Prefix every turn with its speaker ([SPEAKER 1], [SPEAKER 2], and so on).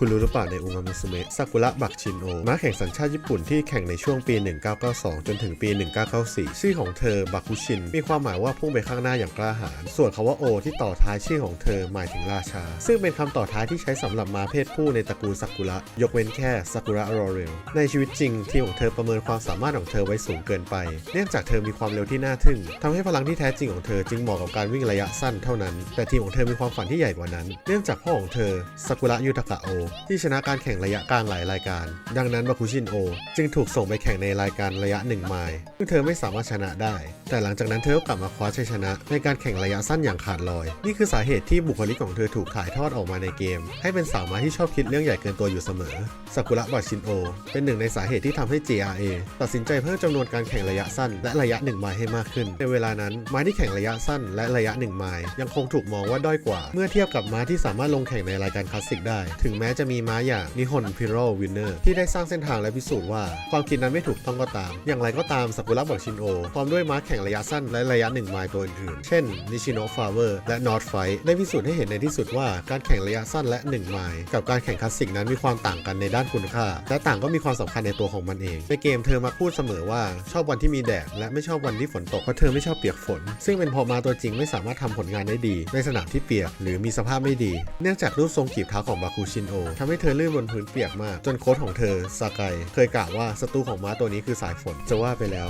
[SPEAKER 1] คุณรู้หรือเปล่าในอุมามิสุเมะซากุระบักชินโอม้าแข่งสัญชาติญี่ปุ่นที่แข่งในช่วงปี 1992 จนถึงปี 1994 ชื่อของเธอบักุชิน มีความหมายว่าพุ่งไปข้างหน้าอย่างกล้าหาญส่วนคาว่าโอ ที่ต่อท้ายชื่อของเธอหมายถึงราชา ซึ่งเป็นคำต่อท้ายที่ใช้สำหรับม้าเพศผู้ในตระกูลซากุระยกเว้นแค่ซากุระรอเรลในชีวิตจริงทีมของเธอประเมินความสามารถของเธอไว้สูงเกินไป เนื่องจากเธอมีความเร็วที่น่าทึ่งทำให้พลังที่แท้จริงของเธอจึงเหมาะกับการวิ่งระยะสั้นเท่านั้น แต่ทีมของเธอมีความฝันที่ใหญ่กว่านั้น เนื่องจากพ่อของเธอซากุระยูทากะโอที่ชนะการแข่งระยะกลางหลายรายการ ดังนั้นบาคุชินโอ จึงถูกส่งไปแข่งในรายการระยะ1ไมล์ซึ่งเธอไม่สามารถชนะได้ แต่หลังจากนั้นเธอก็กลับมาคว้าชัยชนะ ในการแข่งระยะสั้นอย่างขาดลอย นี่คือสาเหตุที่บุคลิกของเธอถูกถ่ายทอดออกมาในเกม ให้เป็นสาวมาที่ชอบคิดเรื่องใหญ่เกินตัวอยู่เสมอซากุระบาชินโอ เป็นหนึ่งในสาเหตุที่ทำให้ JRA ตัดสินใจเพิ่มจำนวนการแข่งระยะสั้น และระยะ1ไมล์ให้มากขึ้น ในเวลานั้นไม้าที่แข่งระยะสั้นและระยะ1ไมล์ยังคงถูกมองว่าด้อยกว่า เมื่อเทียบกับม้าที่สามารถลงแข่งในรายการคลาสสิกได้ ถึงแม้จะมีม้าอย่างนิฮอนพิโรวินเนอร์ที่ได้สร้างเส้นทางและพิสูจน์ว่า ความคิดนั้นไม่ถูกต้องก็ตาม อย่างไรก็ตามซากุระบักชินโอพร้อมด้วยม้าแข่งระยะสั้นและระยะ1ไมล์ตัวอื่นๆ เช่นนิชิโนะฟาเวอร์และนอตไฟได้พิสูจน์ให้เห็นในที่สุดว่าการแข่งระยะสั้นและ1ไมล์กับการแข่งคลาสสิกนั้นมีความต่างกันในด้านคุณค่า และต่างก็มีความสำคัญในตัวของมันเอง ในเกมเธอมาพูดเสมอว่าชอบวันที่มีแดดและไม่ชอบวันที่ฝนตกเพราะเธอไม่ชอบเปียกฝน ซึ่งเป็นพอมาตัวจริงไม่สามารถทำผลงานได้ดี ในสนามที่เปียกหรือมีสภาพไม่ดี เนื่องจากรูปทรงกีบเท้าของบาคูชินโอทำให้เธอลื่นบนพื้นเปียกมาก จนโค้ชของเธอสากายเคยกล่าวว่าศัตรูของม้าตัวนี้คือสายฝนจะว่าไปแล้ว